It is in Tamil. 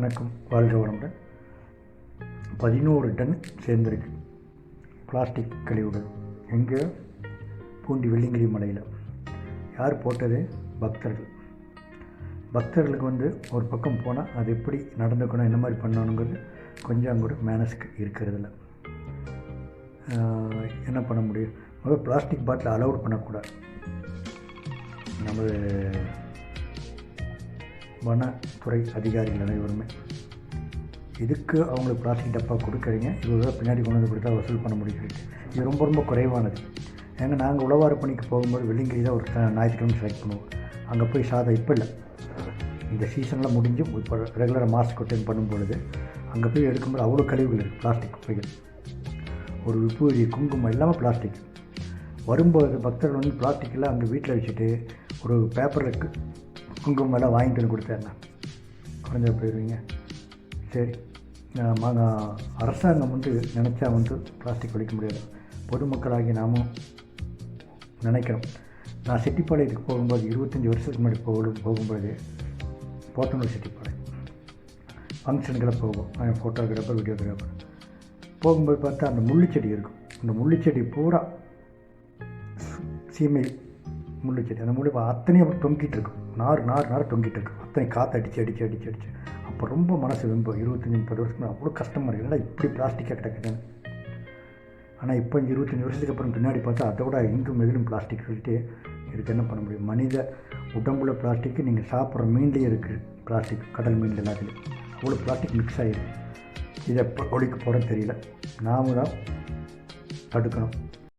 வணக்கம். வாழ்க வளமுடன். பதினோரு டன் சேர்ந்துருக்கு. பிளாஸ்டிக் கழிவுகள். எங்கே? பூண்டி வெள்ளிங்கிரி மலையில். யார் போட்டது? பக்தர்கள். பக்தர்களுக்கு வந்து ஒரு பக்கம் போனால் அது எப்படி நடந்துக்கணும் என்ன மாதிரி பண்ணணுங்கிறது கொஞ்சம் கூட மேனஸ்க்கு இருக்கிறதில்ல. என்ன பண்ண முடியும்? முதல்ல பிளாஸ்டிக் பாட்டில் அலோட் பண்ணக்கூடாது. நமது வனத்துறை அதிகாரிகள் அனைவருமே. இதுக்கு அவங்களுக்கு பிளாஸ்டிக் டப்பா கொடுக்குறீங்க? இருபது ரூபா பின்னாடி கொண்டு வந்து கொடுத்தா வசூல் பண்ண முடியும் இது ரொம்ப ரொம்ப குறைவானது. ஏங்க நாங்கள் உழவார பணிக்கு போகும்போது வெள்ளிங்கிரி தான் ஒரு ஞாயிற்றுக்கிழமை செலக்ட் பண்ணுவோம். அங்கே போய் சாதம் இப்போ இல்லை. இந்த சீசனில் முடிஞ்சு இப்போ ரெகுலராக மாஸ்க் கொட்டைன் பண்ணும் பொழுது அங்கே போய் எடுக்கும்போது அவ்வளோ கழிவுகள் இருக்குது பிளாஸ்டிக் குப்பைகள். ஒரு விபூதி குங்குமம் எல்லாமே பிளாஸ்டிக் வரும்போது பக்தர்கள் வந்து பிளாஸ்டிக்கெல்லாம் அங்கே வீட்டில் வச்சுட்டு ஒரு பேப்பரில் குங்குமம் எல்லாம் வாங்கிட்டு வந்து கொடுத்தேன்னா குறைஞ்சா போயிடுவீங்க. சரி. நாம அரசாங்கம் வந்து நினச்சா வந்து பிளாஸ்டிக் ஒழிக்க முடியாது. பொதுமக்களாகி நாமும் நினைக்கிறோம். நான் செட்டிப்பாளையத்துக்கு போகும்போது இருபத்தஞ்சி வருஷத்துக்கு முன்னாடி போகும் போகும்போது போத்தனூர் செட்டிப்பாளையம். ஃபங்க்ஷனுக்கெல்லாம் போவோம். ஃபோட்டோகிராஃபர் வீடியோகிராஃபர் போகும்போது பார்த்தா அந்த முள்ளுச்செடி இருக்கும். அந்த முள்ளுச்செடி பூரா சீமையில் முள்ளு செடி. அந்த முள்ளு அத்தனையும் அப்படி தொங்கிட்டு இருக்கும். நார் நார் நார் தொங்கிட்டு இருக்கும். அத்தனை காற்று அடித்து அடித்து அடித்து அடித்து அப்போ ரொம்ப மனசு வெம்பு இருபத்தஞ்சி முப்பது வருஷத்துக்கு அவ்வளோ கஷ்டமாக இருக்குது என்னடா இப்படி பிளாஸ்டிக்காக கிடக்குதுன்னு. ஆனால் இப்போ இருபத்தஞ்சி வருஷத்துக்கு அப்புறம் பின்னாடி பார்த்தா அதை விட இங்கும் எதிலும் பிளாஸ்டிக் சொல்லிட்டு இதுக்கு என்ன பண்ண முடியும்? மனித உடம்புல பிளாஸ்டிக்கு நீங்கள் சாப்பிட்ற மீன்லேயே இருக்குது பிளாஸ்டிக் கடல் மீன் எல்லாத்துலேயும் அவ்வளோ பிளாஸ்டிக் மிக்ஸ் ஆகிருக்கு இதை எப்போ ஒழிக்க போகிறோன்னு தெரியல. நாம தான் தடுக்கணும்.